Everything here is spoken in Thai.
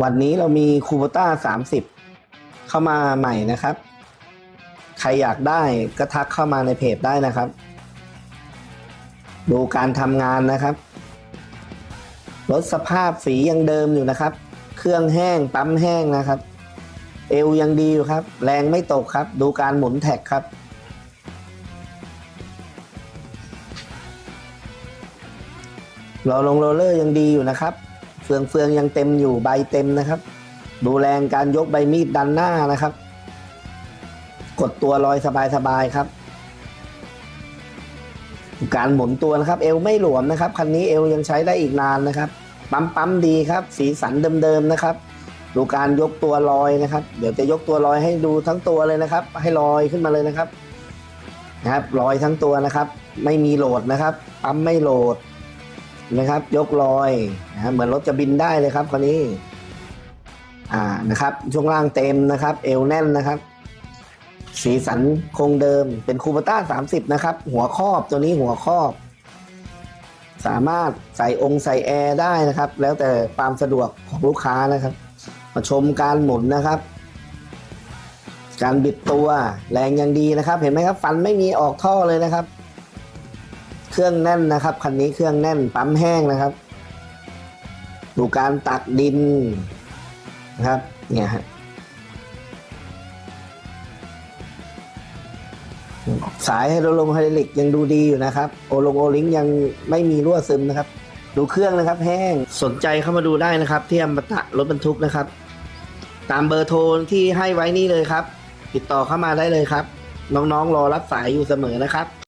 วันนี้เรามีคูโบต้าสามสิบเข้ามาใหม่นะครับ ใครอยากได้ก็ทักเข้ามาในเพจได้นะครับ ดูการทำงานนะครับ รถสภาพสียังเดิมอยู่นะครับ เครื่องแห้งปั๊มแห้งนะครับ เอวยังดีอยู่ครับ แรงไม่ตกครับ ดูการหมุนแท็กครับรอลงโรลเลอร์ยังดีอยู่นะครับ เฟืองเฟืองยังเต็มอยู่ใบเต็มนะครับ ดูแรงการยกใบมีดดันหน้านะครับ กดตัวลอยสบายๆครับ การหมุนตัวนะครับ เอวไม่หลวมนะครับคันนี้เอวยังใช้ได้อีกนานนะครับ ปั๊มปั๊มดีครับ สีสันเดิมๆนะครับ ดูการยกตัวลอยนะครับ เดี๋ยวจะยกตัวลอยให้ดูทั้งตัวเลยนะครับ ให้ลอยขึ้นมาเลยนะครับนะครับลอยทั้งตัวนะครับ ไม่มีโหลดนะครับปั๊มไม่โหลด นะครับ ยกลอยนะเหมือนรถจะบินได้เลยครับคนนี้อ่านะครับช่วงล่างเต็มนะครับ เอวแน่นนะครับ สีสันคงเดิมเป็นคูปต้าสามสิบนะครับ หัวครอบตัวนี้หัวครอบ สามารถใส่องค์ใส่แอร์ได้นะครับ แล้วแต่ความสะดวกของลูกค้านะครับมาชมการหมุนนะครับ การบิดตัวแรงยังดีนะครับ เห็นไหมครับ ฟันไม่มีออกท่อเลยนะครับ เครื่องแน่นนะครับคันนี้เครื่องแน่นปั๊มแห้งนะครับ ดูการตักดินนะครับเนี่ยฮะสายไฮโดรลงไฮดรลิกยังดูดีอยู่นะครับ โอลงโอลิงยังไม่มีรั่วซึมนะครับ ดูเครื่องนะครับ แห้งสนใจเข้ามาดูได้นะครับ ที่อมตะรถบรรทุกนะครับ ตามเบอร์โทรที่ให้ไว้นี่เลยครับ ติดต่อเข้ามาได้เลยครับ น้องๆรอรับสายอยู่เสมอนะครับ